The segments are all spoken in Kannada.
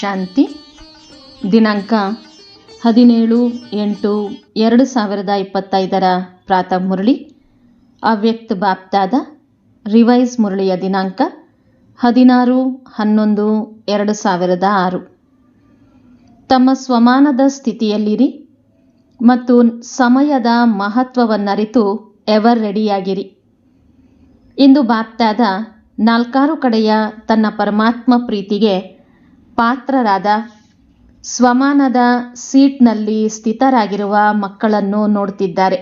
ಶಾಂತಿ. ದಿನಾಂಕ ಹದಿನೇಳು ಎಂಟು ಎರಡು ಸಾವಿರದ ಇಪ್ಪತ್ತೈದರ ಪ್ರಾತಃ ಮುರಳಿ. ಅವ್ಯಕ್ತ ಬಾಪ್ತಾದ ರಿವೈಸ್ ಮುರಳಿಯ ದಿನಾಂಕ ಹದಿನಾರು ಹನ್ನೊಂದು ಎರಡು ಸಾವಿರದ ಆರು. ತಮ್ಮ ಸ್ವಮಾನದ ಸ್ಥಿತಿಯಲ್ಲಿರಿ ಮತ್ತು ಸಮಯದ ಮಹತ್ವವನ್ನರಿತು ಎವರ್ ರೆಡಿಯಾಗಿರಿ. ಇಂದು ಬಾಪ್ತಾದ ನಾಲ್ಕಾರು ಕಡೆಯ ತನ್ನ ಪರಮಾತ್ಮ ಪ್ರೀತಿಗೆ ಪಾತ್ರರಾದ ಸ್ವಮಾನದ ಸೀಟ್ನಲ್ಲಿ ಸ್ಥಿತರಾಗಿರುವ ಮಕ್ಕಳನ್ನು ನೋಡ್ತಿದ್ದಾರೆ.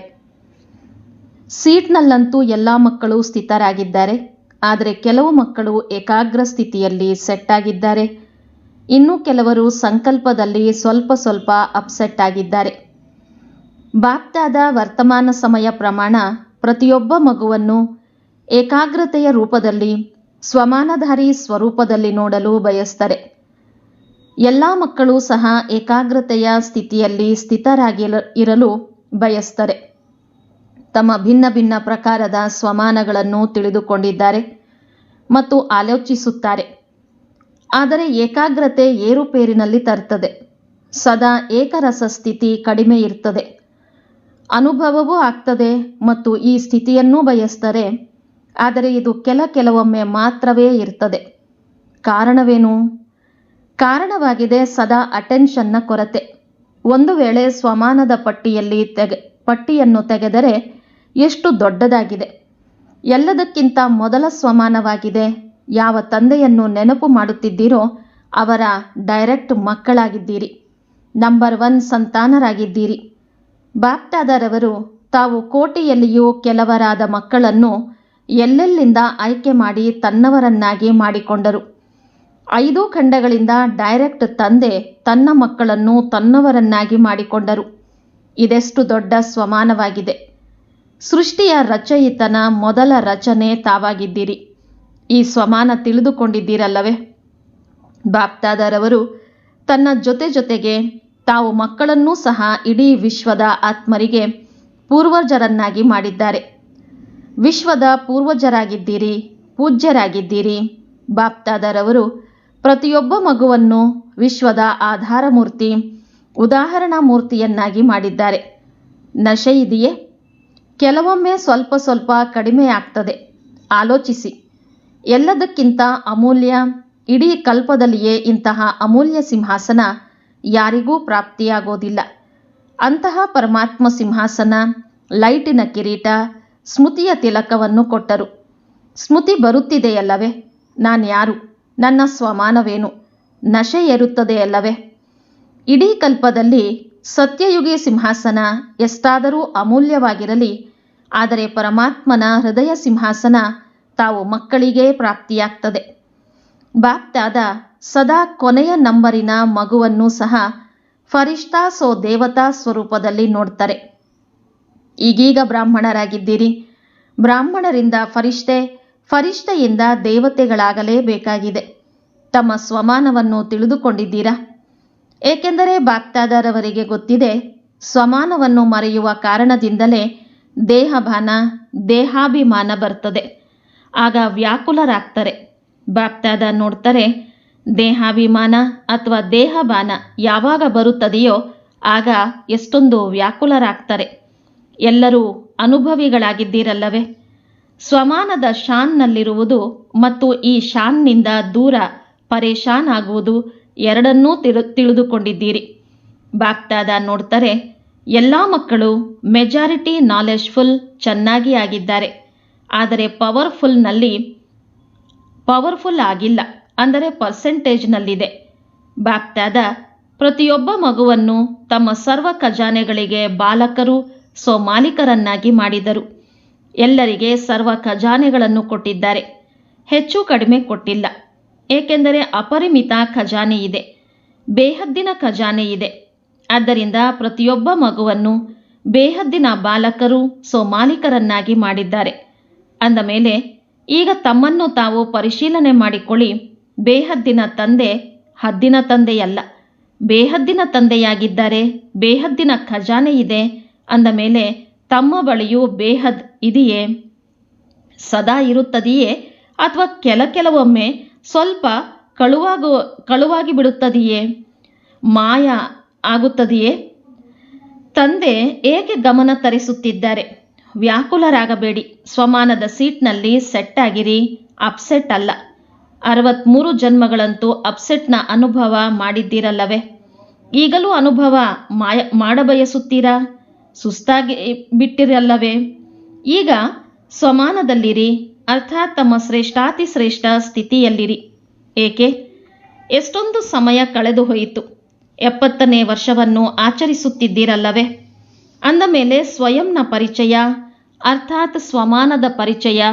ಸೀಟ್ನಲ್ಲಂತೂ ಎಲ್ಲ ಮಕ್ಕಳು ಸ್ಥಿತರಾಗಿದ್ದಾರೆ. ಆದರೆ ಕೆಲವು ಮಕ್ಕಳು ಏಕಾಗ್ರ ಸ್ಥಿತಿಯಲ್ಲಿ ಸೆಟ್ ಆಗಿದ್ದಾರೆ. ಇನ್ನು ಕೆಲವರು ಸಂಕಲ್ಪದಲ್ಲಿ ಸ್ವಲ್ಪ ಸ್ವಲ್ಪ ಅಪ್ಸೆಟ್ ಆಗಿದ್ದಾರೆ. ಬಾಪ್ತಾದ ವರ್ತಮಾನ ಸಮಯ ಪ್ರಮಾಣ ಪ್ರತಿಯೊಬ್ಬ ಮಗುವನ್ನು ಏಕಾಗ್ರತೆಯ ರೂಪದಲ್ಲಿ ಸ್ವಮಾನಧಾರಿ ಸ್ವರೂಪದಲ್ಲಿ ನೋಡಲು ಬಯಸ್ತಾರೆ. ಎಲ್ಲ ಮಕ್ಕಳು ಸಹ ಏಕಾಗ್ರತೆಯ ಸ್ಥಿತಿಯಲ್ಲಿ ಸ್ಥಿತರಾಗಿ ಇರಲು ಬಯಸ್ತಾರೆ. ತಮ್ಮ ಭಿನ್ನ ಭಿನ್ನ ಪ್ರಕಾರದ ಸ್ವಮಾನಗಳನ್ನು ತಿಳಿದುಕೊಂಡಿದ್ದಾರೆ ಮತ್ತು ಆಲೋಚಿಸುತ್ತಾರೆ. ಆದರೆ ಏಕಾಗ್ರತೆ ಏರುಪೇರಿನಲ್ಲಿ ತರ್ತದೆ. ಸದಾ ಏಕರಸ ಸ್ಥಿತಿ ಕಡಿಮೆ ಇರ್ತದೆ. ಅನುಭವವೂ ಆಗ್ತದೆ ಮತ್ತು ಈ ಸ್ಥಿತಿಯನ್ನೂ ಬಯಸ್ತಾರೆ. ಆದರೆ ಇದು ಕೆಲ ಕೆಲವೊಮ್ಮೆ ಮಾತ್ರವೇ ಇರ್ತದೆ. ಕಾರಣವೇನು? ಕಾರಣವಾಗಿದೆ ಸದಾ ಅಟೆನ್ಷನ್ನ ಕೊರತೆ. ಒಂದು ವೇಳೆ ಸ್ವಮಾನದ ಪಟ್ಟಿಯಲ್ಲಿ ತೆಗೆ, ಪಟ್ಟಿಯನ್ನು ತೆಗೆದರೆ ಎಷ್ಟು ದೊಡ್ಡದಾಗಿದೆ? ಎಲ್ಲದಕ್ಕಿಂತ ಮೊದಲ ಸ್ವಮಾನವಾಗಿದೆ ಯಾವ ತಂದೆಯನ್ನು ನೆನಪು ಮಾಡುತ್ತಿದ್ದೀರೋ ಅವರ ಡೈರೆಕ್ಟ್ ಮಕ್ಕಳಾಗಿದ್ದೀರಿ. ನಂಬರ್ ಒನ್ ಸಂತಾನರಾಗಿದ್ದೀರಿ. ಬಾಪ್ಟಾದರವರು ತಾವು ಕೋಟೆಯಲ್ಲಿಯೂ ಕೆಲವರಾದ ಮಕ್ಕಳನ್ನು ಎಲ್ಲೆಲ್ಲಿಂದ ಆಯ್ಕೆ ಮಾಡಿ ತನ್ನವರನ್ನಾಗಿ ಮಾಡಿಕೊಂಡರು. ಐದು ಖಂಡಗಳಿಂದ ಡೈರೆಕ್ಟ್ ತಂದೆ ತನ್ನ ಮಕ್ಕಳನ್ನು ತನ್ನವರನ್ನಾಗಿ ಮಾಡಿಕೊಂಡರು. ಇದೆಷ್ಟು ದೊಡ್ಡ ಸ್ವಮಾನವಾಗಿದೆ. ಸೃಷ್ಟಿಯ ರಚಯಿತನ ಮೊದಲ ರಚನೆ ತಾವಾಗಿದ್ದೀರಿ. ಈ ಸ್ವಮಾನ ತಿಳಿದುಕೊಂಡಿದ್ದೀರಲ್ಲವೇ? ಬಾಪ್ತಾದರವರು ತನ್ನ ಜೊತೆ ಜೊತೆಗೆ ತಾವು ಮಕ್ಕಳನ್ನೂ ಸಹ ಇಡೀ ವಿಶ್ವದ ಆತ್ಮರಿಗೆ ಪೂರ್ವಜರನ್ನಾಗಿ ಮಾಡಿದ್ದಾರೆ. ವಿಶ್ವದ ಪೂರ್ವಜರಾಗಿದ್ದೀರಿ, ಪೂಜ್ಯರಾಗಿದ್ದೀರಿ. ಬಾಪ್ತಾದರವರು ಪ್ರತಿಯೊಬ್ಬ ಮಗುವನ್ನು ವಿಶ್ವದ ಆಧಾರ ಮೂರ್ತಿ ಉದಾಹರಣಾ ಮೂರ್ತಿಯನ್ನಾಗಿ ಮಾಡಿದ್ದಾರೆ. ನಶೆ ಇದೆಯೇ? ಕೆಲವೊಮ್ಮೆ ಸ್ವಲ್ಪ ಸ್ವಲ್ಪ ಕಡಿಮೆ ಆಗ್ತದೆ ಆಲೋಚಿಸಿ. ಎಲ್ಲದಕ್ಕಿಂತ ಅಮೂಲ್ಯ, ಇಡೀ ಕಲ್ಪದಲ್ಲಿಯೇ ಇಂತಹ ಅಮೂಲ್ಯ ಸಿಂಹಾಸನ ಯಾರಿಗೂ ಪ್ರಾಪ್ತಿಯಾಗೋದಿಲ್ಲ. ಅಂತಹ ಪರಮಾತ್ಮ ಸಿಂಹಾಸನ ಲೈಟಿನ ಕಿರೀಟ, ಸ್ಮೃತಿಯ ತಿಲಕವನ್ನು ಕೊಟ್ಟರು. ಸ್ಮೃತಿ ಬರುತ್ತಿದೆಯಲ್ಲವೇ? ನಾನ್ಯಾರು? ನನ್ನ ಸ್ವಮಾನವೇನು? ನಶೆ ಏರುತ್ತದೆಯಲ್ಲವೇ ಇಡೀ ಕಲ್ಪದಲ್ಲಿ ಸತ್ಯಯುಗಿ ಸಿಂಹಾಸನ ಎಷ್ಟಾದರೂ ಅಮೂಲ್ಯವಾಗಿರಲಿ, ಆದರೆ ಪರಮಾತ್ಮನ ಹೃದಯ ಸಿಂಹಾಸನ ತಾವು ಮಕ್ಕಳಿಗೇ ಪ್ರಾಪ್ತಿಯಾಗ್ತದೆ. ಬಾಪ್ತಾದ ಸದಾ ಕೊನೆಯ ನಂಬರಿನ ಮಗುವನ್ನು ಸಹ ಫರಿಷ್ಠಾ ಸೋ ದೇವತಾ ಸ್ವರೂಪದಲ್ಲಿ ನೋಡ್ತಾರೆ. ಈಗೀಗ ಬ್ರಾಹ್ಮಣರಾಗಿದ್ದೀರಿ. ಬ್ರಾಹ್ಮಣರಿಂದ ಫರಿಷ್ಠೆ ಫರಿಷ್ಠೆಯಿಂದ ದೇವತೆಗಳಾಗಲೇಬೇಕಾಗಿದೆ. ತಮ್ಮ ಸ್ವಮಾನವನ್ನು ತಿಳಿದುಕೊಂಡಿದ್ದೀರಾ? ಏಕೆಂದರೆ ಬಾಕ್ತಾದರವರಿಗೆ ಗೊತ್ತಿದೆ, ಸ್ವಮಾನವನ್ನು ಮರೆಯುವ ಕಾರಣದಿಂದಲೇ ದೇಹಭಾನ, ದೇಹಾಭಿಮಾನ ಬರ್ತದೆ. ಆಗ ವ್ಯಾಕುಲರಾಗ್ತಾರೆ. ಬಾಪ್ತಾದ ನೋಡ್ತಾರೆ, ದೇಹಾಭಿಮಾನ ಅಥವಾ ದೇಹಭಾನ ಯಾವಾಗ ಬರುತ್ತದೆಯೋ ಆಗ ಎಷ್ಟೊಂದು ವ್ಯಾಕುಲರಾಗ್ತಾರೆ. ಎಲ್ಲರೂ ಅನುಭವಿಗಳಾಗಿದ್ದೀರಲ್ಲವೇ? ಸ್ವಮಾನದ ಶಾನ್ನಲ್ಲಿರುವುದು ಮತ್ತು ಈ ಶಾನ್ನಿಂದ ದೂರ ಪರೇಶಾನ್ ಆಗುವುದು ಎರಡನ್ನೂ ತಿಳು, ತಿಳಿದುಕೊಂಡಿದ್ದೀರಿ. ಬಾಗ್ದಾದ ನೋಡ್ತಾರೆ, ಎಲ್ಲ ಮಕ್ಕಳು ಮೆಜಾರಿಟಿ ನಾಲೆಜ್ಫುಲ್ ಚೆನ್ನಾಗಿ ಆಗಿದ್ದಾರೆ. ಆದರೆ ಪವರ್ಫುಲ್ನಲ್ಲಿ, ಪವರ್ಫುಲ್ ಆಗಿಲ್ಲ ಅಂದರೆ ಪರ್ಸೆಂಟೇಜ್ನಲ್ಲಿದೆ. ಬಾಗ್ದಾದ ಪ್ರತಿಯೊಬ್ಬ ಮಗುವನ್ನು ತಮ್ಮ ಸರ್ವ ಖಜಾನೆಗಳಿಗೆ ಬಾಲಕರು, ಸ್ವಮಾಲೀಕರನ್ನಾಗಿ ಮಾಡಿದರು. ಎಲ್ಲರಿಗೆ ಸರ್ವ ಖಜಾನೆಗಳನ್ನು ಕೊಟ್ಟಿದ್ದಾರೆ. ಹೆಚ್ಚು ಕಡಿಮೆ ಕೊಟ್ಟಿಲ್ಲ. ಏಕೆಂದರೆ ಅಪರಿಮಿತ ಖಜಾನೆ ಇದೆ. ಬೇಹದ್ದಿನ ಖಜಾನೆ ಇದೆ. ಆದ್ದರಿಂದ ಪ್ರತಿಯೊಬ್ಬ ಮಗುವನ್ನು ಬೇಹದ್ದಿನ ಬಾಲಕರು, ಸೋಮಾಲಿಕರನ್ನಾಗಿ ಮಾಡಿದ್ದಾರೆ. ಅಂದ ಮೇಲೆ, ಈಗ ತಮ್ಮನ್ನು ತಾವು ಪರಿಶೀಲನೆ ಮಾಡಿಕೊಳ್ಳಿ. ಬೇಹದ್ದಿನ ತಂದೆ ಹದ್ದಿನ ತಂದೆಯಲ್ಲ. ಬೇಹದ್ದಿನ ತಂದೆಯಾಗಿದ್ದಾರೆ. ಬೇಹದ್ದಿನ ಖಜಾನೆ ಇದೆ. ಅಂದ ಮೇಲೆ ತಮ್ಮ ಬಳಿಯೂ ಬೇಹದ್ ಇದೆಯೇ? ಸದಾ ಇರುತ್ತದೆಯೇ? ಅಥವಾ ಕೆಲ ಕೆಲವೊಮ್ಮೆ ಸ್ವಲ್ಪ ಕಳುವಾಗು, ಕಳುವಾಗಿ ಬಿಡುತ್ತದೆಯೇ? ಮಾಯ ಆಗುತ್ತದೆಯೇ? ತಂದೆ ಏಕೆ ಗಮನ ತರಿಸುತ್ತಿದ್ದಾರೆ? ವ್ಯಾಕುಲರಾಗಬೇಡಿ. ಸ್ವಮಾನದ ಸೀಟ್ನಲ್ಲಿ ಸೆಟ್ ಆಗಿರಿ. ಅಪ್ಸೆಟ್ ಅಲ್ಲ. ಅರವತ್ಮೂರು ಜನ್ಮಗಳಂತೂ ಅಪ್ಸೆಟ್ನ ಅನುಭವ ಮಾಡಿದ್ದೀರಲ್ಲವೇ? ಈಗಲೂ ಅನುಭವ ಮಾಯ, ಮಾಡಬಯಸುತ್ತೀರಾ? ಸುಸ್ತಾಗಿ ಬಿಟ್ಟಿರಲ್ಲವೇ? ಈಗ ಸ್ವಮಾನದಲ್ಲಿರಿ ಅರ್ಥಾತ್ ತಮ್ಮ ಶ್ರೇಷ್ಠಾತಿ ಶ್ರೇಷ್ಠ ಸ್ಥಿತಿಯಲ್ಲಿರಿ. ಏಕೆ? ಎಷ್ಟೊಂದು ಸಮಯ ಕಳೆದು ಹೋಯಿತು. ಎಪ್ಪತ್ತನೇ ವರ್ಷವನ್ನು ಆಚರಿಸುತ್ತಿದ್ದೀರಲ್ಲವೇ? ಅಂದ ಮೇಲೆ ಸ್ವಯಂನ ಪರಿಚಯ, ಅರ್ಥಾತ್ ಸ್ವಮಾನದ ಪರಿಚಯ,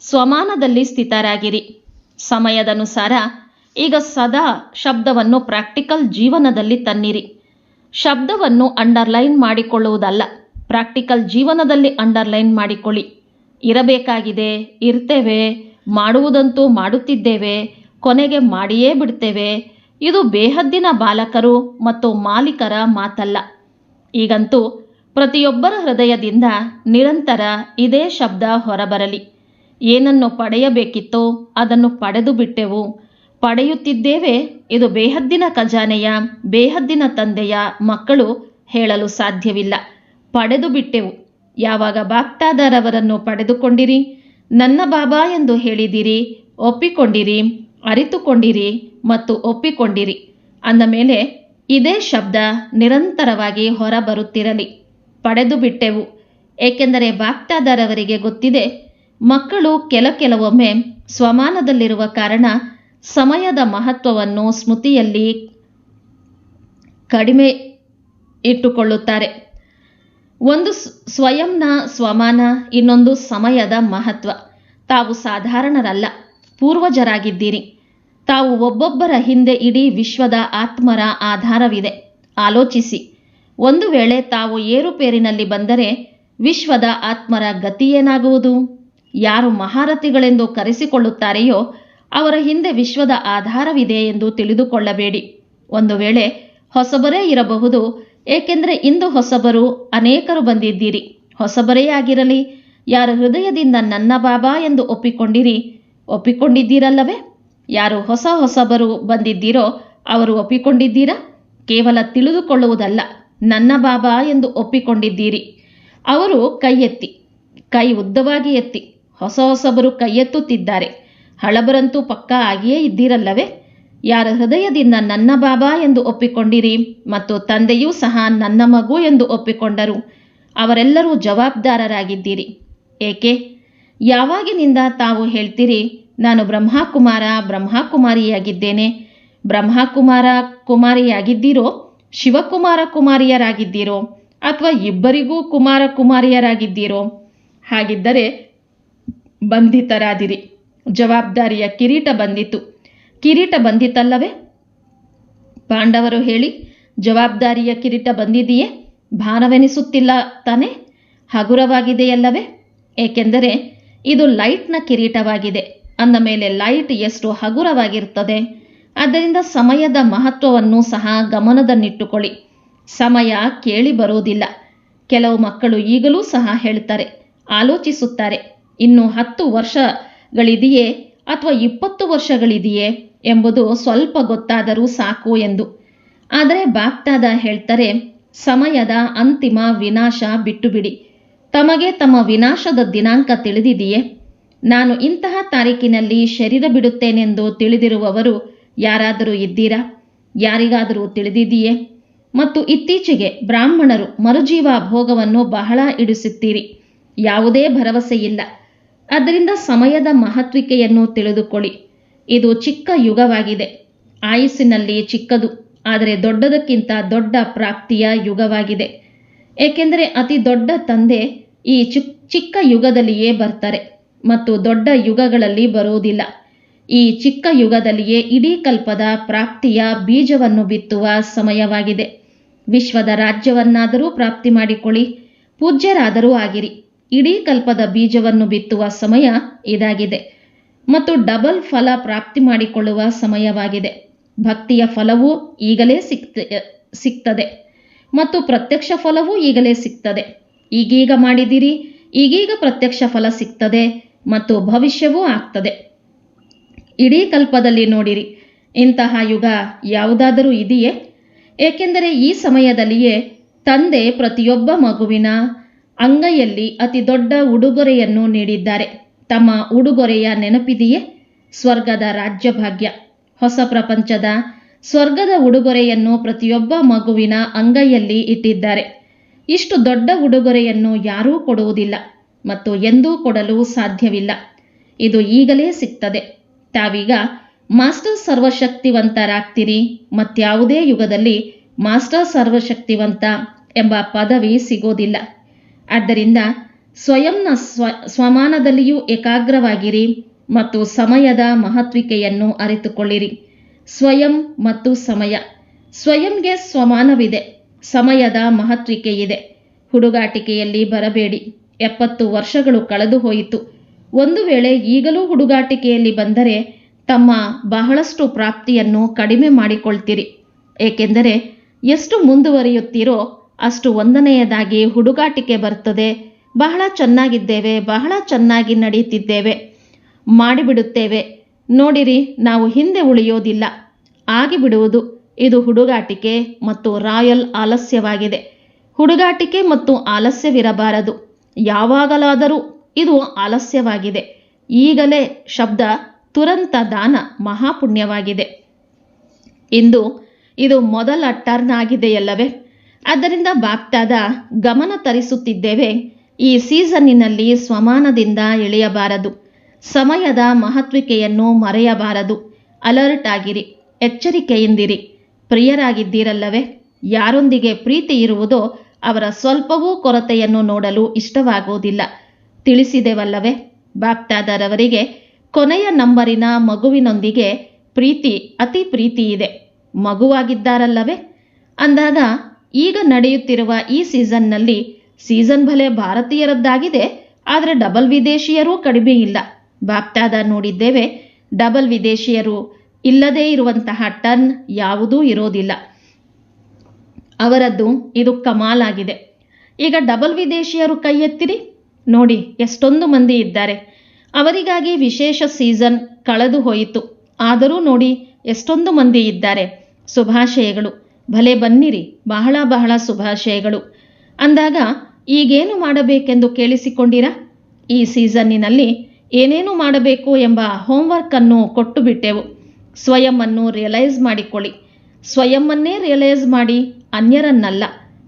ಸ್ವಮಾನದಲ್ಲಿ ಸ್ಥಿತರಾಗಿರಿ. ಸಮಯದನುಸಾರ ಈಗ ಸದಾ ಶಬ್ದವನ್ನು ಪ್ರಾಕ್ಟಿಕಲ್ ಜೀವನದಲ್ಲಿ ತನ್ನಿರಿ. ಶಬ್ದವನ್ನು ಅಂಡರ್ಲೈನ್ ಮಾಡಿಕೊಳ್ಳುವುದಲ್ಲ. ಪ್ರಾಕ್ಟಿಕಲ್ ಜೀವನದಲ್ಲಿ ಅಂಡರ್ಲೈನ್ ಮಾಡಿಕೊಳ್ಳಿ. ಇರಬೇಕಾಗಿದೆ, ಇರ್ತೇವೆ, ಮಾಡುವುದಂತೂ ಮಾಡುತ್ತಿದ್ದೇವೆ, ಕೊನೆಗೆ ಮಾಡಿಯೇ ಬಿಡ್ತೇವೆ. ಇದು ಬೇಹದ್ದಿನ ಬಾಲಕರು ಮತ್ತು ಮಾಲೀಕರ ಮಾತಲ್ಲ. ಈಗಂತೂ ಪ್ರತಿಯೊಬ್ಬರ ಹೃದಯದಿಂದ ನಿರಂತರ ಇದೇ ಶಬ್ದ ಹೊರಬರಲಿ. ಏನನ್ನು ಪಡೆಯಬೇಕಿತ್ತೋ ಅದನ್ನು ಪಡೆದು ಬಿಟ್ಟೆವು. ಪಡೆಯುತ್ತಿದ್ದೇವೆ. ಇದು ಬೇಹದ್ದಿನ ಖಜಾನೆಯ, ಬೇಹದ್ದಿನ ತಂದೆಯ ಮಕ್ಕಳು ಹೇಳಲು ಸಾಧ್ಯವಿಲ್ಲ. ಪಡೆದು ಬಿಟ್ಟೆವು. ಯಾವಾಗ ಬಾಕ್ತಾದಾರವರನ್ನು ಪಡೆದುಕೊಂಡಿರಿ? ನನ್ನ ಬಾಬಾ ಎಂದು ಹೇಳಿದಿರಿ ಒಪ್ಪಿಕೊಂಡಿರಿ, ಅರಿತುಕೊಂಡಿರಿ ಮತ್ತು ಒಪ್ಪಿಕೊಂಡಿರಿ. ಅಂದ ಮೇಲೆ ಇದೇ ಶಬ್ದ ನಿರಂತರವಾಗಿ ಹೊರಬರುತ್ತಿರಲಿ. ಪಡೆದು ಬಿಟ್ಟೆವು. ಏಕೆಂದರೆ ಬಾಕ್ತಾದಾರವರಿಗೆ ಗೊತ್ತಿದೆ, ಮಕ್ಕಳು ಕೆಲ ಕೆಲವೊಮ್ಮೆ ಸ್ವಮಾನದಲ್ಲಿರುವ ಕಾರಣ ಸಮಯದ ಮಹತ್ವವನ್ನು ಸ್ಮೃತಿಯಲ್ಲಿ ಕಡಿಮೆ ಇಟ್ಟುಕೊಳ್ಳುತ್ತಾರೆ. ಒಂದು ಸ್ವಯಂನ ಸ್ವಮಾನ, ಇನ್ನೊಂದು ಸಮಯದ ಮಹತ್ವ. ತಾವು ಸಾಧಾರಣರಲ್ಲ, ಪೂರ್ವಜರಾಗಿದ್ದೀರಿ. ತಾವು ಒಬ್ಬೊಬ್ಬರ ಹಿಂದೆ ಇಡೀ ವಿಶ್ವದ ಆತ್ಮರ ಆಧಾರವಿದೆ. ಆಲೋಚಿಸಿ. ಒಂದು ವೇಳೆ ತಾವು ಏರುಪೇರಿನಲ್ಲಿ ಬಂದರೆ ವಿಶ್ವದ ಆತ್ಮರ ಗತಿಯೇನಾಗುವುದು ಯಾರು ಮಹಾರಥಿಗಳೆಂದು ಕರೆಸಿಕೊಳ್ಳುತ್ತಾರೆಯೋ ಅವರ ಹಿಂದೆ ವಿಶ್ವದ ಆಧಾರವಿದೆ ಎಂದು ತಿಳಿದುಕೊಳ್ಳಬೇಡಿ. ಒಂದು ವೇಳೆ ಹೊಸಬರೇ ಇರಬಹುದು, ಏಕೆಂದರೆ ಇಂದು ಹೊಸಬರು ಅನೇಕರು ಬಂದಿದ್ದೀರಿ. ಹೊಸಬರೇ ಆಗಿರಲಿ, ಯಾರ ಹೃದಯದಿಂದ ನನ್ನ ಬಾಬಾ ಎಂದು ಒಪ್ಪಿಕೊಂಡಿರಿ, ಒಪ್ಪಿಕೊಂಡಿದ್ದೀರಲ್ಲವೇ? ಯಾರು ಹೊಸ ಹೊಸಬರು ಬಂದಿದ್ದೀರೋ ಅವರು ಒಪ್ಪಿಕೊಂಡಿದ್ದೀರಾ? ಕೇವಲ ತಿಳಿದುಕೊಳ್ಳುವುದಲ್ಲ, ನನ್ನ ಬಾಬಾ ಎಂದು ಒಪ್ಪಿಕೊಂಡಿದ್ದೀರಿ. ಅವರು ಕೈ ಎತ್ತಿ ಕೈ ಉದ್ದವಾಗಿ ಎತ್ತಿ, ಹೊಸ ಹೊಸಬರು ಕೈ ಎತ್ತುತ್ತಿದ್ದಾರೆ ಹಳಬರಂತೂ ಪಕ್ಕಾ ಆಗಿಯೇ ಇದ್ದೀರಲ್ಲವೇ? ಯಾರ ಹೃದಯದಿಂದ ನನ್ನ ಬಾಬಾ ಎಂದು ಒಪ್ಪಿಕೊಂಡಿರಿ ಮತ್ತು ತಂದೆಯೂ ಸಹ ನನ್ನ ಮಗು ಎಂದು ಒಪ್ಪಿಕೊಂಡರು. ಅವರೆಲ್ಲರೂ ಜವಾಬ್ದಾರರಾಗಿದ್ದೀರಿ. ಏಕೆ? ಯಾವಾಗಿನಿಂದ ತಾವು ಹೇಳ್ತೀರಿ, ನಾನು ಬ್ರಹ್ಮಕುಮಾರ, ಬ್ರಹ್ಮಕುಮಾರಿಯಾಗಿದ್ದೇನೆ. ಬ್ರಹ್ಮಕುಮಾರ ಕುಮಾರಿಯಾಗಿದ್ದೀರೋ, ಶಿವಕುಮಾರ ಕುಮಾರಿಯರಾಗಿದ್ದೀರೋ, ಅಥವಾ ಇಬ್ಬರಿಗೂ ಕುಮಾರ ಕುಮಾರಿಯರಾಗಿದ್ದೀರೋ? ಹಾಗಿದ್ದರೆ ಬಂಧಿತರಾದಿರಿ. ಜವಾಬ್ದಾರಿಯ ಕಿರೀಟ ಬಂದಿತು ಕಿರೀಟ ಬಂದಿತಲ್ಲವೇ? ಪಾಂಡವರು ಹೇಳಿ, ಜವಾಬ್ದಾರಿಯ ಕಿರೀಟ ಬಂದಿದೆಯೇ? ಭಾರವೆನಿಸುತ್ತಿಲ್ಲ ತಾನೇ? ಹಗುರವಾಗಿದೆಯಲ್ಲವೇ? ಏಕೆಂದರೆ ಇದು ಲೈಟ್ನ ಕಿರೀಟವಾಗಿದೆ. ಅಂದ ಮೇಲೆ ಲೈಟ್ ಎಷ್ಟು ಹಗುರವಾಗಿರುತ್ತದೆ? ಆದ್ದರಿಂದ ಸಮಯದ ಮಹತ್ವವನ್ನು ಸಹ ಗಮನದನ್ನಿಟ್ಟುಕೊಳ್ಳಿ ಸಮಯ ಕೇಳಿ ಬರುವುದಿಲ್ಲ. ಕೆಲವು ಮಕ್ಕಳು ಈಗಲೂ ಸಹ ಹೇಳ್ತಾರೆ, ಆಲೋಚಿಸುತ್ತಾರೆ. ಇನ್ನು ಹತ್ತು ವರ್ಷಗಳಿದೆಯೇ ಅಥವಾ ಇಪ್ಪತ್ತು ವರ್ಷಗಳಿದೆಯೇ ಎಂಬುದು ಸ್ವಲ್ಪ ಗೊತ್ತಾದರೂ ಸಾಕು ಎಂದು. ಆದರೆ ಬಾಕ್ತಾದ ಹೇಳ್ತಾರೆ, ಸಮಯದ ಅಂತಿಮ ವಿನಾಶ ಬಿಟ್ಟು ಬಿಡಿ ತಮಗೆ ತಮ್ಮ ವಿನಾಶದ ದಿನಾಂಕ ತಿಳಿದಿದೆಯೇ? ನಾನು ಇಂತಹ ತಾರೀಕಿನಲ್ಲಿ ಶರೀರ ಬಿಡುತ್ತೇನೆಂದು ತಿಳಿದಿರುವವರು ಯಾರಾದರೂ ಇದ್ದೀರಾ? ಯಾರಿಗಾದರೂ ತಿಳಿದಿದೆಯೇ? ಮತ್ತು ಇತ್ತೀಚೆಗೆ ಬ್ರಾಹ್ಮಣರು ಮರುಜೀವ ಭೋಗವನ್ನು ಬಹಳ ಇಡಿಸುತ್ತೀರಿ. ಯಾವುದೇ ಭರವಸೆ ಅದರಿಂದ ಸಮಯದ ಮಹತ್ವಿಕೆಯನ್ನು ತಿಳಿದುಕೊಳ್ಳಿ. ಇದು ಚಿಕ್ಕ ಯುಗವಾಗಿದೆ. ಆಯಸ್ಸಿನಲ್ಲಿ ಚಿಕ್ಕದು, ಆದರೆ ದೊಡ್ಡದಕ್ಕಿಂತ ದೊಡ್ಡ ಪ್ರಾಪ್ತಿಯ ಯುಗವಾಗಿದೆ. ಏಕೆಂದರೆ ಅತಿ ದೊಡ್ಡ ತಂದೆ ಈ ಚಿಕ್ ಚಿಕ್ಕ ಯುಗದಲ್ಲಿಯೇ ಬರ್ತಾರೆ ಮತ್ತು ದೊಡ್ಡ ಯುಗಗಳಲ್ಲಿ ಬರುವುದಿಲ್ಲ. ಈ ಚಿಕ್ಕ ಯುಗದಲ್ಲಿಯೇ ಇಡೀ ಕಲ್ಪದ ಪ್ರಾಪ್ತಿಯ ಬೀಜವನ್ನು ಬಿತ್ತುವ ಸಮಯವಾಗಿದೆ. ವಿಶ್ವದ ರಾಜ್ಯವನ್ನಾದರೂ ಪ್ರಾಪ್ತಿ ಮಾಡಿಕೊಳ್ಳಿ, ಪೂಜ್ಯರಾದರೂ ಆಗಿರಿ. ಇಡೀ ಕಲ್ಪದ ಬೀಜವನ್ನು ಬಿತ್ತುವ ಸಮಯ ಇದಾಗಿದೆ ಮತ್ತು ಡಬಲ್ ಫಲ ಪ್ರಾಪ್ತಿ ಮಾಡಿಕೊಳ್ಳುವ ಸಮಯವಾಗಿದೆ. ಭಕ್ತಿಯ ಫಲವೂ ಈಗಲೇ ಸಿಕ್ತ ಸಿಗ್ತದೆ ಮತ್ತು ಪ್ರತ್ಯಕ್ಷ ಫಲವೂ ಈಗಲೇ ಸಿಗ್ತದೆ ಈಗೀಗ ಮಾಡಿದಿರಿ, ಈಗೀಗ ಪ್ರತ್ಯಕ್ಷ ಫಲ ಸಿಗ್ತದೆ ಮತ್ತು ಭವಿಷ್ಯವೂ ಆಗ್ತದೆ. ಇಡೀ ಕಲ್ಪದಲ್ಲಿ ನೋಡಿರಿ, ಇಂತಹ ಯುಗ ಯಾವುದಾದರೂ ಇದೆಯೇ? ಏಕೆಂದರೆ ಈ ಸಮಯದಲ್ಲಿಯೇ ತಂದೆ ಪ್ರತಿಯೊಬ್ಬ ಮಗುವಿನ ಅಂಗೈಯಲ್ಲಿ ಅತಿ ದೊಡ್ಡ ಉಡುಗೊರೆಯನ್ನು ನೀಡಿದ್ದಾರೆ. ತಮ್ಮ ಉಡುಗೊರೆಯ ನೆನಪಿದೆಯೇ? ಸ್ವರ್ಗದ ರಾಜ್ಯಭಾಗ್ಯ. ಹೊಸ ಪ್ರಪಂಚದ ಸ್ವರ್ಗದ ಉಡುಗೊರೆಯನ್ನು ಪ್ರತಿಯೊಬ್ಬ ಮಗುವಿನ ಅಂಗೈಯಲ್ಲಿ ಇಟ್ಟಿದ್ದಾರೆ. ಇಷ್ಟು ದೊಡ್ಡ ಉಡುಗೊರೆಯನ್ನು ಯಾರೂ ಕೊಡುವುದಿಲ್ಲ ಮತ್ತು ಎಂದೂ ಕೊಡಲು ಸಾಧ್ಯವಿಲ್ಲ. ಇದು ಈಗಲೇ ಸಿಗ್ತದೆ. ತಾವೀಗ ಮಾಸ್ಟರ್ ಸರ್ವಶಕ್ತಿವಂತರಾಗ್ತೀರಿ. ಮತ್ಯಾವುದೇ ಯುಗದಲ್ಲಿ ಮಾಸ್ಟರ್ ಸರ್ವಶಕ್ತಿವಂತ ಎಂಬ ಪದವಿ ಸಿಗೋದಿಲ್ಲ. ಆದ್ದರಿಂದ ಸ್ವಯಂನ ಸ್ವ, ಸ್ವಮಾನದಲ್ಲಿಯೂ ಏಕಾಗ್ರವಾಗಿರಿ ಮತ್ತು ಸಮಯದ ಮಹತ್ವಿಕೆಯನ್ನು ಅರಿತುಕೊಳ್ಳಿರಿ. ಸ್ವಯಂ ಮತ್ತು ಸಮಯ. ಸ್ವಯಂಗೆ ಸ್ವಮಾನವಿದೆ. ಸಮಯದ ಮಹತ್ವಿಕೆಯಿದೆ. ಹುಡುಗಾಟಿಕೆಯಲ್ಲಿ ಬರಬೇಡಿ. ಎಪ್ಪತ್ತು ವರ್ಷಗಳು ಕಳೆದು ಹೋಯಿತು. ಒಂದು ವೇಳೆ ಈಗಲೂ ಹುಡುಗಾಟಿಕೆಯಲ್ಲಿ ಬಂದರೆ ತಮ್ಮ ಬಹಳಷ್ಟು ಪ್ರಾಪ್ತಿಯನ್ನು ಕಡಿಮೆ ಮಾಡಿಕೊಳ್ತೀರಿ. ಏಕೆಂದರೆ ಎಷ್ಟು ಮುಂದುವರಿಯುತ್ತೀರೋ ಅಷ್ಟು ಒಂದನೆಯದಾಗಿ ಹುಡುಗಾಟಿಕೆ ಬರ್ತದೆ. ಬಹಳ ಚೆನ್ನಾಗಿದ್ದೇವೆ, ಬಹಳ ಚೆನ್ನಾಗಿ ನಡೀತಿದ್ದೇವೆ ಮಾಡಿಬಿಡುತ್ತೇವೆ. ನೋಡಿರಿ, ನಾವು ಹಿಂದೆ ಉಳಿಯೋದಿಲ್ಲ. ಆಗಿಬಿಡುವುದು. ಇದು ಹುಡುಗಾಟಿಕೆ ಮತ್ತು ರಾಯಲ್ ಆಲಸ್ಯವಾಗಿದೆ. ಹುಡುಗಾಟಿಕೆ ಮತ್ತು ಆಲಸ್ಯವಿರಬಾರದು. ಯಾವಾಗಲಾದರೂ ಇದು ಆಲಸ್ಯವಾಗಿದೆ. ಈಗಲೇ ಶಬ್ದ ತುರಂತ ದಾನ ಮಹಾಪುಣ್ಯವಾಗಿದೆ. ಇಂದು ಇದು ಮೊದಲ ಟರ್ನ್ ಆಗಿದೆಯಲ್ಲವೇ? ಆದ್ದರಿಂದ ಬಾಪ್ತಾದ ಗಮನ ತರಿಸುತ್ತಿದ್ದೇವೆ. ಈ ಸೀಸನ್ನಿನಲ್ಲಿ ಸ್ವಮಾನದಿಂದ ಇಳಿಯಬಾರದು ಸಮಯದ ಮಹತ್ವಿಕೆಯನ್ನು ಮರೆಯಬಾರದು. ಅಲರ್ಟ್ ಆಗಿರಿ. ಎಚ್ಚರಿಕೆಯಿಂದಿರಿ. ಪ್ರಿಯರಾಗಿದ್ದೀರಲ್ಲವೇ? ಯಾರೊಂದಿಗೆ ಪ್ರೀತಿ ಇರುವುದೋ ಅವರ ಸ್ವಲ್ಪವೂ ಕೊರತೆಯನ್ನು ನೋಡಲು ಇಷ್ಟವಾಗುವುದಿಲ್ಲ. ತಿಳಿಸಿದೆವಲ್ಲವೇ? ಬಾಪ್ತಾದರವರಿಗೆ ಕೊನೆಯ ನಂಬರಿನ ಮಗುವಿನೊಂದಿಗೆ ಪ್ರೀತಿ, ಅತಿ ಪ್ರೀತಿ ಇದೆ ಮಗುವಾಗಿದ್ದಾರಲ್ಲವೇ? ಅಂದಾಗ ಈಗ ನಡೆಯುತ್ತಿರುವ ಈ ಸೀಸನ್ನಲ್ಲಿ ಸೀಸನ್ ಭಲೆ ಭಾರತೀಯರದ್ದಾಗಿದೆ, ಆದರೆ ಡಬಲ್ ವಿದೇಶಿಯರೂ ಕಡಿಮೆ ಇಲ್ಲ. ಬಾಪ್ತಾದ ನೋಡಿದ್ದೇವೆ, ಡಬಲ್ ವಿದೇಶಿಯರು ಇಲ್ಲದೇ ಇರುವಂತಹ ಟರ್ನ್ ಯಾವುದೂ ಇರೋದಿಲ್ಲ. ಅವರದ್ದು ಇದು ಕಮಾಲಾಗಿದೆ ಈಗ ಡಬಲ್ ವಿದೇಶಿಯರು ಕೈ ಎತ್ತಿರಿ ನೋಡಿ ಎಷ್ಟೊಂದು ಮಂದಿ ಇದ್ದಾರೆ. ಅವರಿಗಾಗಿ ವಿಶೇಷ ಸೀಸನ್ ಕಳೆದು ಹೋಯಿತು. ಆದರೂ ನೋಡಿ ಎಷ್ಟೊಂದು ಮಂದಿ ಇದ್ದಾರೆ. ಶುಭಾಶಯಗಳು. ಭಲೆ ಬನ್ನಿರಿ, ಬಹಳ ಬಹಳ ಶುಭಾಶಯಗಳು. ಅಂದಾಗ, ಈಗೇನು ಮಾಡಬೇಕೆಂದು ಕೇಳಿಸಿಕೊಂಡಿರಾ? ಈ ಸೀಸನ್ನಿನಲ್ಲಿ ಏನೇನು ಮಾಡಬೇಕು ಎಂಬ ಹೋಮ್ವರ್ಕ್ ಅನ್ನು ಕೊಟ್ಟು ಬಿಟ್ಟೆವು ಸ್ವಯಂವನ್ನು ರಿಯಲೈಸ್ ಮಾಡಿಕೊಳ್ಳಿ. ಸ್ವಯಮ್ಮನ್ನೇ ರಿಯಲೈಸ್ ಮಾಡಿ ಅನ್ಯರನ್ನಲ್ಲ,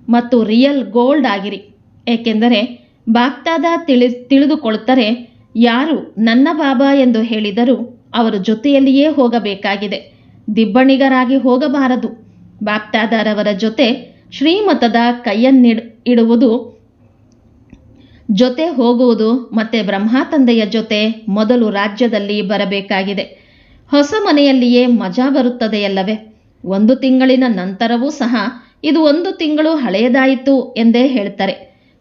ಮತ್ತು ರಿಯಲ್ ಗೋಲ್ಡ್ ಆಗಿರಿ. ಏಕೆಂದರೆ ಬಾಕ್ತಾದ ತಿಳಿ ತಿಳಿದುಕೊಳ್ತಾರೆ ಯಾರು ನನ್ನ ಬಾಬಾ ಎಂದು ಹೇಳಿದರೂ ಅವರ ಜೊತೆಯಲ್ಲಿಯೇ ಹೋಗಬೇಕಾಗಿದೆ. ದಿಬ್ಬಣಿಗರಾಗಿ ಹೋಗಬಾರದು. ಬಾಪ್ತಾದರವರ ಜೊತೆ ಶ್ರೀಮತದ ಕೈಯನ್ನಿಡ್, ಇಡುವುದು, ಜೊತೆ ಹೋಗುವುದು ಮತ್ತೆ ಬ್ರಹ್ಮ ತಂದೆಯ ಜೊತೆ ಮೊದಲು ರಾಜ್ಯದಲ್ಲಿ ಬರಬೇಕಾಗಿದೆ. ಹೊಸ ಮನೆಯಲ್ಲಿಯೇ ಮಜಾ ಬರುತ್ತದೆಯಲ್ಲವೇ? ಒಂದು ತಿಂಗಳಿನ ನಂತರವೂ ಸಹ ಇದು ಒಂದು ತಿಂಗಳು ಹಳೆಯದಾಯಿತು ಎಂದೇ ಹೇಳ್ತಾರೆ.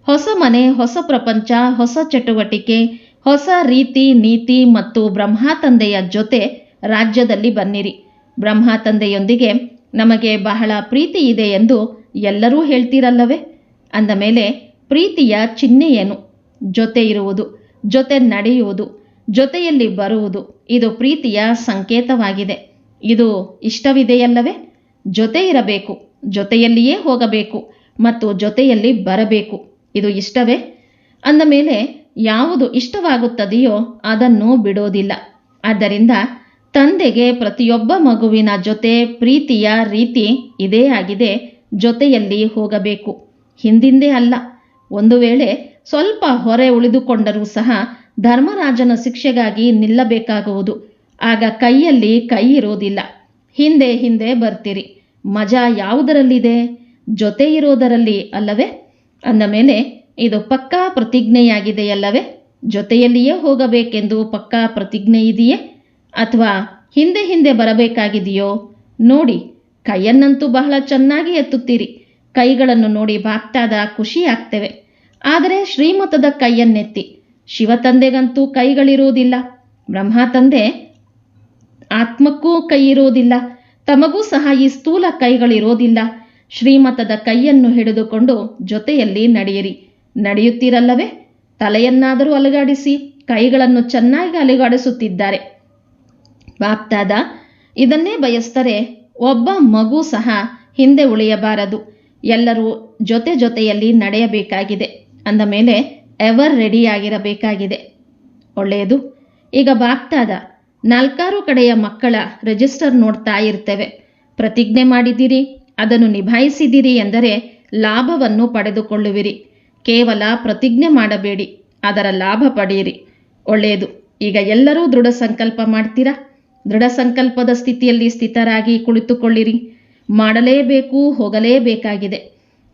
ಹೊಸ ಮನೆ, ಹೊಸ ಪ್ರಪಂಚ, ಹೊಸ ಚಟುವಟಿಕೆ, ಹೊಸ ರೀತಿ, ನೀತಿ ಮತ್ತು ಬ್ರಹ್ಮ ತಂದೆಯ ಜೊತೆ ರಾಜ್ಯದಲ್ಲಿ ಬನ್ನಿರಿ. ಬ್ರಹ್ಮ ತಂದೆಯೊಂದಿಗೆ ನಮಗೆ ಬಹಳ ಪ್ರೀತಿ ಇದೆ ಎಂದು ಎಲ್ಲರೂ ಹೇಳ್ತೀರಲ್ಲವೇ? ಅಂದ ಮೇಲೆ ಪ್ರೀತಿಯ ಚಿಹ್ನೆ ಏನು ಜೊತೆ ಇರುವುದು, ಜೊತೆ ನಡೆಯುವುದು, ಜೊತೆಯಲ್ಲಿ ಬರುವುದು, ಇದು ಪ್ರೀತಿಯ ಸಂಕೇತವಾಗಿದೆ. ಇದು ಇಷ್ಟವಿದೆಯಲ್ಲವೇ? ಜೊತೆ ಇರಬೇಕು, ಜೊತೆಯಲ್ಲಿಯೇ ಹೋಗಬೇಕು, ಮತ್ತು ಜೊತೆಯಲ್ಲಿ ಬರಬೇಕು, ಇದು ಇಷ್ಟವೇ? ಅಂದ ಮೇಲೆ, ಯಾವುದು ಇಷ್ಟವಾಗುತ್ತದೆಯೋ ಅದನ್ನು ಬಿಡೋದಿಲ್ಲ. ಆದ್ದರಿಂದ ತಂದೆಗೆ ಪ್ರತಿಯೊಬ್ಬ ಮಗುವಿನ ಜೊತೆ ಪ್ರೀತಿಯ ರೀತಿ ಇದೇ ಆಗಿದೆ, ಜೊತೆಯಲ್ಲಿ ಹೋಗಬೇಕು. ಹಿಂದಿಂದೇ ಅಲ್ಲ. ಒಂದು ವೇಳೆ ಸ್ವಲ್ಪ ಹೊರೆ ಉಳಿದುಕೊಂಡರೂ ಸಹ ಧರ್ಮರಾಜನ ಶಿಕ್ಷೆಗಾಗಿ ನಿಲ್ಲಬೇಕಾಗುವುದು. ಆಗ ಕೈಯಲ್ಲಿ ಕೈ ಇರೋದಿಲ್ಲ. ಹಿಂದೆ ಹಿಂದೆ ಬರ್ತೀರಿ. ಮಜಾ ಯಾವುದರಲ್ಲಿದೆ? ಜೊತೆ ಇರೋದರಲ್ಲಿ ಅಲ್ಲವೇ? ಅಂದ ಮೇಲೆ, ಇದು ಪಕ್ಕಾ ಪ್ರತಿಜ್ಞೆಯಾಗಿದೆಯಲ್ಲವೇ? ಜೊತೆಯಲ್ಲಿಯೇ ಹೋಗಬೇಕೆಂದು ಪಕ್ಕಾ ಪ್ರತಿಜ್ಞೆ ಇದೆಯೇ? ಅಥವಾ ಹಿಂದೆ ಹಿಂದೆ ಬರಬೇಕಾಗಿದೆಯೋ? ನೋಡಿ, ಕೈಯನ್ನಂತೂ ಬಹಳ ಚೆನ್ನಾಗಿ ಎತ್ತುತ್ತೀರಿ. ಕೈಗಳನ್ನು ನೋಡಿ ಬಾಗ್ತಾದ ಖುಷಿ ಆಗ್ತೇವೆ ಆದರೆ ಶ್ರೀಮತದ ಕೈಯನ್ನೆತ್ತಿ. ಶಿವ ತಂದೆಗಂತೂ ಕೈಗಳಿರುವುದಿಲ್ಲ. ಬ್ರಹ್ಮ ತಂದೆ ಆತ್ಮಕ್ಕೂ ಕೈ ಇರುವುದಿಲ್ಲ ತಮಗೂ ಸಹ ಈ ಸ್ಥೂಲ ಕೈಗಳಿರೋದಿಲ್ಲ ಶ್ರೀಮತದ ಕೈಯನ್ನು ಹಿಡಿದುಕೊಂಡು ಜೊತೆಯಲ್ಲಿ ನಡೆಯಿರಿ. ನಡೆಯುತ್ತೀರಲ್ಲವೇ? ತಲೆಯನ್ನಾದರೂ ಅಲುಗಾಡಿಸಿ, ಕೈಗಳನ್ನು ಚೆನ್ನಾಗಿ ಅಲುಗಾಡಿಸುತ್ತಿದ್ದಾರೆ. ಬಾಪ್ತಾದ ಇದನ್ನೇ ಬಯಸ್ತರೆ, ಒಬ್ಬ ಮಗು ಸಹ ಹಿಂದೆ ಉಳಿಯಬಾರದು. ಎಲ್ಲರೂ ಜೊತೆ ಜೊತೆಯಲ್ಲಿ ನಡೆಯಬೇಕಾಗಿದೆ. ಅಂದ ಮೇಲೆ ಎವರ್ ರೆಡಿಯಾಗಿರಬೇಕಾಗಿದೆ ಒಳ್ಳೆಯದು. ಈಗ ಬಾಕ್ತಾದ ನಾಲ್ಕಾರು ಕಡೆಯ ಮಕ್ಕಳ ರಿಜಿಸ್ಟರ್ ನೋಡ್ತಾ ಇರ್ತೇವೆ. ಪ್ರತಿಜ್ಞೆ ಮಾಡಿದ್ದೀರಿ, ಅದನ್ನು ನಿಭಾಯಿಸಿದಿರಿ ಎಂದರೆ ಲಾಭವನ್ನು ಪಡೆದುಕೊಳ್ಳುವಿರಿ. ಕೇವಲ ಪ್ರತಿಜ್ಞೆ ಮಾಡಬೇಡಿ, ಅದರ ಲಾಭ ಪಡೆಯಿರಿ. ಒಳ್ಳೆಯದು. ಈಗ ಎಲ್ಲರೂ ದೃಢ ಸಂಕಲ್ಪ ಮಾಡ್ತೀರಾ? ದೃಢ ಸಂಕಲ್ಪದ ಸ್ಥಿತಿಯಲ್ಲಿ ಸ್ಥಿತರಾಗಿ ಕುಳಿತುಕೊಳ್ಳಿರಿ. ಮಾಡಲೇಬೇಕು, ಹೋಗಲೇಬೇಕಾಗಿದೆ.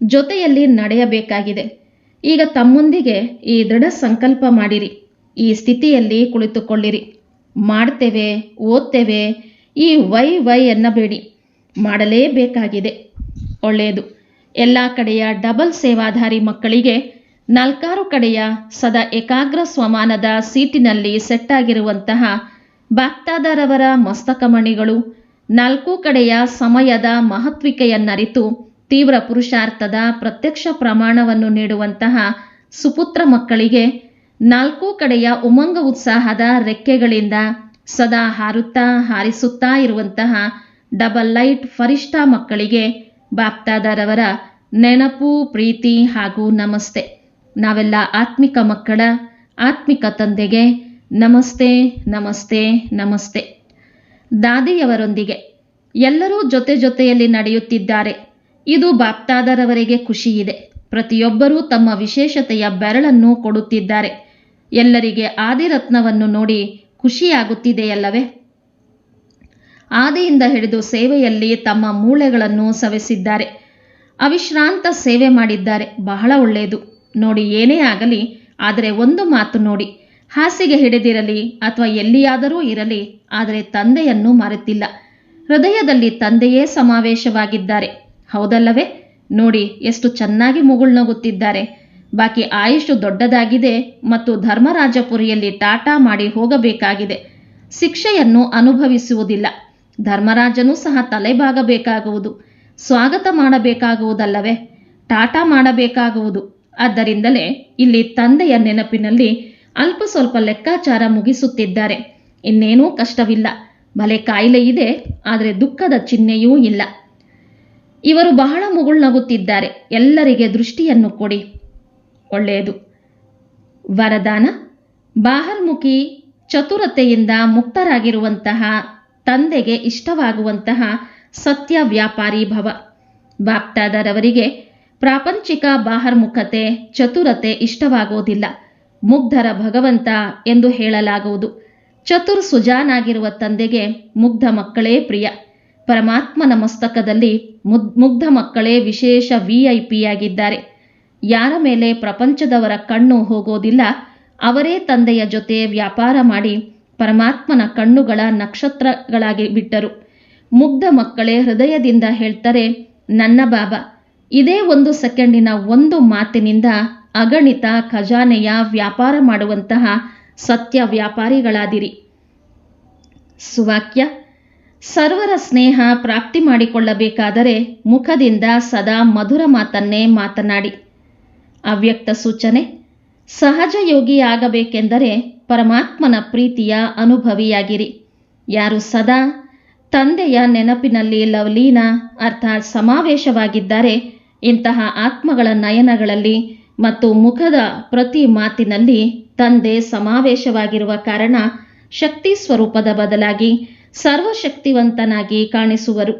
ಜೊತೆಯಲ್ಲಿ ನಡೆಯಬೇಕಾಗಿದೆ. ಈಗ ತಮ್ಮೊಂದಿಗೆ ಈ ದೃಢ ಸಂಕಲ್ಪ ಮಾಡಿರಿ. ಈ ಸ್ಥಿತಿಯಲ್ಲಿ ಕುಳಿತುಕೊಳ್ಳಿರಿ. ಮಾಡ್ತೇವೆ, ಓದ್ತೇವೆ, ಈ ವೈ ವೈ ಎನ್ನಬೇಡಿ. ಮಾಡಲೇಬೇಕಾಗಿದೆ. ಒಳ್ಳೆಯದು. ಎಲ್ಲ ಕಡೆಯ ಡಬಲ್ ಸೇವಾಧಾರಿ ಮಕ್ಕಳಿಗೆ ನಾಲ್ಕಾರು ಕಡೆಯ ಸದಾ ಏಕಾಗ್ರ ಸ್ವಮಾನದ ಸೀಟಿನಲ್ಲಿ ಸೆಟ್ ಆಗಿರುವಂತಹ ಬಾಕ್ತಾದರವರ ಮಸ್ತಕಮಣಿಗಳು ನಾಲ್ಕು ಕಡೆಯ ಸಮಯದ ಮಹತ್ವಿಕೆಯನ್ನರಿತು ತೀವ್ರ ಪುರುಷಾರ್ಥದ ಪ್ರತ್ಯಕ್ಷ ಪ್ರಮಾಣವನ್ನು ನೀಡುವಂತಹ ಸುಪುತ್ರ ಮಕ್ಕಳಿಗೆ ನಾಲ್ಕು ಕಡೆಯ ಉಮಂಗ ಉತ್ಸಾಹದ ರೆಕ್ಕೆಗಳಿಂದ ಸದಾ ಹಾರುತ್ತಾ ಹಾರಿಸುತ್ತಾ ಇರುವಂತಹ ಡಬಲ್ ಲೈಟ್ ಫರಿಷ್ಠ ಮಕ್ಕಳಿಗೆ ಬಾಪ್ತಾದರವರ ನೆನಪು, ಪ್ರೀತಿ ಹಾಗೂ ನಮಸ್ತೆ. ನಾವೆಲ್ಲ ಆತ್ಮಿಕ ಮಕ್ಕಳ, ಆತ್ಮಿಕ ತಂದೆಗೆ ನಮಸ್ತೆ ನಮಸ್ತೆ ನಮಸ್ತೆ. ದಾದಿಯವರೊಂದಿಗೆ ಎಲ್ಲರೂ ಜೊತೆ ಜೊತೆಯಲ್ಲಿ ನಡೆಯುತ್ತಿದ್ದಾರೆ. ಇದು ಬಾಪ್ತಾದರವರಿಗೆ ಖುಷಿಯಿದೆ. ಪ್ರತಿಯೊಬ್ಬರೂ ತಮ್ಮ ವಿಶೇಷತೆಯ ಬೆರಳನ್ನು ಕೊಡುತ್ತಿದ್ದಾರೆ. ಎಲ್ಲರಿಗೆ ಆದಿರತ್ನವನ್ನು ನೋಡಿ ಖುಷಿಯಾಗುತ್ತಿದೆಯಲ್ಲವೇ? ಆದಿಯಿಂದ ಹಿಡಿದು ಸೇವೆಯಲ್ಲಿ ತಮ್ಮ ಮೂಳೆಗಳನ್ನು ಸವೆಸಿದ್ದಾರೆ. ಅವಿಶ್ರಾಂತ ಸೇವೆ ಮಾಡಿದ್ದಾರೆ. ಬಹಳ ಒಳ್ಳೆಯದು. ನೋಡಿ, ಏನೇ ಆಗಲಿ, ಆದರೆ ಒಂದು ಮಾತು ನೋಡಿ. ಹಾಸಿಗೆ ಹಿಡಿದಿರಲಿ ಅಥವಾ ಎಲ್ಲಿಯಾದರೂ ಇರಲಿ, ಆದರೆ ತಂದೆಯನ್ನು ಮರೆತಿಲ್ಲ. ಹೃದಯದಲ್ಲಿ ತಂದೆಯೇ ಸಮಾವೇಶವಾಗಿದ್ದಾರೆ. ಹೌದಲ್ಲವೇ? ನೋಡಿ, ಎಷ್ಟು ಚೆನ್ನಾಗಿ ಮುಗುಳ್ನಗುತ್ತಿದ್ದಾರೆ ಬಾಕಿ ಆಯುಷು ದೊಡ್ಡದಾಗಿದೆ ಮತ್ತು ಧರ್ಮರಾಜಪುರಿಯಲ್ಲಿ ಟಾಟಾ ಮಾಡಿ ಹೋಗಬೇಕಾಗಿದೆ. ಶಿಕ್ಷೆಯನ್ನು ಅನುಭವಿಸುವುದಿಲ್ಲ. ಧರ್ಮರಾಜನೂ ಸಹ ತಲೆಬಾಗಬೇಕಾಗುವುದು. ಸ್ವಾಗತ ಮಾಡಬೇಕಾಗುವುದಲ್ಲವೇ? ಟಾಟಾ ಮಾಡಬೇಕಾಗುವುದು. ಆದ್ದರಿಂದಲೇ ಇಲ್ಲಿ ತಂದೆಯ ನೆನಪಿನಲ್ಲಿ ಅಲ್ಪ ಸ್ವಲ್ಪ ಲೆಕ್ಕಾಚಾರ ಮುಗಿಸುತ್ತಿದ್ದಾರೆ. ಇನ್ನೇನೂ ಕಷ್ಟವಿಲ್ಲ. ಭಲೆ ಕಾಯಿಲೆ ಇದೆ, ಆದರೆ ದುಃಖದ ಚಿಹ್ನೆಯೂ ಇಲ್ಲ. ಇವರು ಬಹಳ ಮುಗುಳ್ನಗುತ್ತಿದ್ದಾರೆ. ಎಲ್ಲರಿಗೆ ದೃಷ್ಟಿಯನ್ನು ಕೊಡಿ. ಒಳ್ಳೆಯದು. ವರದಾನ? ಬಾಹರ್ಮುಖಿ ಚತುರತೆಯಿಂದ ಮುಕ್ತರಾಗಿರುವಂತಹ, ತಂದೆಗೆ ಇಷ್ಟವಾಗುವಂತಹ ಸತ್ಯ ವ್ಯಾಪಾರಿ ಭವ. ಬಾಪ್ತಾದರವರಿಗೆ ಪ್ರಾಪಂಚಿಕ ಬಾಹರ್ಮುಖತೆ ಚತುರತೆ ಇಷ್ಟವಾಗುವುದಿಲ್ಲ ಮುಗ್ಧರ ಭಗವಂತ ಎಂದು ಹೇಳಲಾಗುವುದು. ಚತುರ್ ಸುಜಾನಾಗಿರುವ ತಂದೆಗೆ ಮುಗ್ಧ ಮಕ್ಕಳೇ ಪ್ರಿಯ. ಪರಮಾತ್ಮನ ಮಸ್ತಕದಲ್ಲಿ ಮುಗ್ಧ ಮಕ್ಕಳೇ ವಿಶೇಷ ವಿಐಪಿಯಾಗಿದ್ದಾರೆ. ಯಾರ ಮೇಲೆ ಪ್ರಪಂಚದವರ ಕಣ್ಣು ಹೋಗೋದಿಲ್ಲ, ಅವರೇ ತಂದೆಯ ಜೊತೆ ವ್ಯಾಪಾರ ಮಾಡಿ ಪರಮಾತ್ಮನ ಕಣ್ಣುಗಳ ನಕ್ಷತ್ರಗಳಾಗಿ ಬಿಟ್ಟರು. ಮುಗ್ಧ ಮಕ್ಕಳೇ ಹೃದಯದಿಂದ ಹೇಳ್ತಾರೆ, ನನ್ನ ಬಾಬಾ, ಇದೇ ಒಂದು ಸೆಕೆಂಡಿನ ಒಂದು ಮಾತಿನಿಂದ ಅಗಣಿತ ಖಜಾನೆಯ ವ್ಯಾಪಾರ ಮಾಡುವಂತಹ ಸತ್ಯ ವ್ಯಾಪಾರಿಗಳಾದಿರಿ. ಸುವಾಕ್ಯ, ಸರ್ವರ ಸ್ನೇಹ ಪ್ರಾಪ್ತಿ ಮಾಡಿಕೊಳ್ಳಬೇಕಾದರೆ ಮುಖದಿಂದ ಸದಾ ಮಧುರ ಮಾತನ್ನೇ ಮಾತನಾಡಿ. ಅವ್ಯಕ್ತ ಸೂಚನೆ, ಸಹಜ ಯೋಗಿಯಾಗಬೇಕೆಂದರೆ ಪರಮಾತ್ಮನ ಪ್ರೀತಿಯ ಅನುಭವಿಯಾಗಿರಿ. ಯಾರು ಸದಾ ತಂದೆಯ ನೆನಪಿನಲ್ಲಿ ಲವಲೀನ, ಅರ್ಥಾತ್ ಸಮಾವೇಶವಾಗಿದ್ದಾರೆ ಇಂತಹ ಆತ್ಮಗಳ ನಯನಗಳಲ್ಲಿ ಮತ್ತು ಮುಖದ ಪ್ರತಿ ಮಾತಿನಲ್ಲಿ ತಂದೆ ಸಮಾವೇಶವಾಗಿರುವ ಕಾರಣ ಶಕ್ತಿ ಸ್ವರೂಪದ ಬದಲಾಗಿ ಸರ್ವಶಕ್ತಿವಂತನಾಗಿ ಕಾಣಿಸುವರು.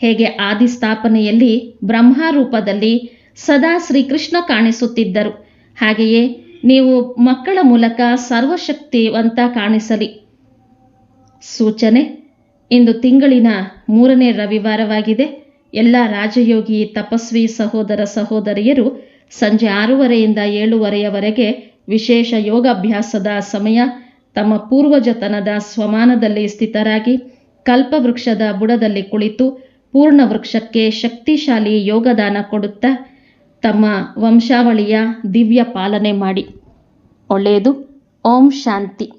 ಹೇಗೆ ಆದಿ ಸ್ಥಾಪನೆಯಲ್ಲಿ ಬ್ರಹ್ಮ ರೂಪದಲ್ಲಿ ಸದಾ ಶ್ರೀಕೃಷ್ಣ ಕಾಣಿಸುತ್ತಿದ್ದರು. ಹಾಗೆಯೇ ನೀವು ಮಕ್ಕಳ ಮೂಲಕ ಸರ್ವಶಕ್ತಿವಂತ ಕಾಣಿಸಲಿ. ಸೂಚನೆ, ಇಂದು ತಿಂಗಳಿನ ಮೂರನೇ ರವಿವಾರವಾಗಿದೆ. ಎಲ್ಲ ರಾಜಯೋಗಿ ತಪಸ್ವಿ ಸಹೋದರ ಸಹೋದರಿಯರು ಸಂಜೆ ಆರೂವರೆಯಿಂದ ಏಳುವರೆಯವರೆಗೆ ವಿಶೇಷ ಯೋಗಾಭ್ಯಾಸದ ಸಮಯ. ತಮ್ಮ ಪೂರ್ವಜತನದ ಸ್ವಮಾನದಲ್ಲಿ ಸ್ಥಿತರಾಗಿ ಕಲ್ಪವೃಕ್ಷದ ಬುಡದಲ್ಲಿ ಕುಳಿತು ಪೂರ್ಣ ವೃಕ್ಷಕ್ಕೆ ಶಕ್ತಿಶಾಲಿ ಯೋಗದಾನ ಕೊಡುತ್ತಾ ತಮ್ಮ ವಂಶಾವಳಿಯ ದಿವ್ಯ ಪಾಲನೆ ಮಾಡಿ. ಒಳ್ಳೆಯದು. ಓಂ ಶಾಂತಿ.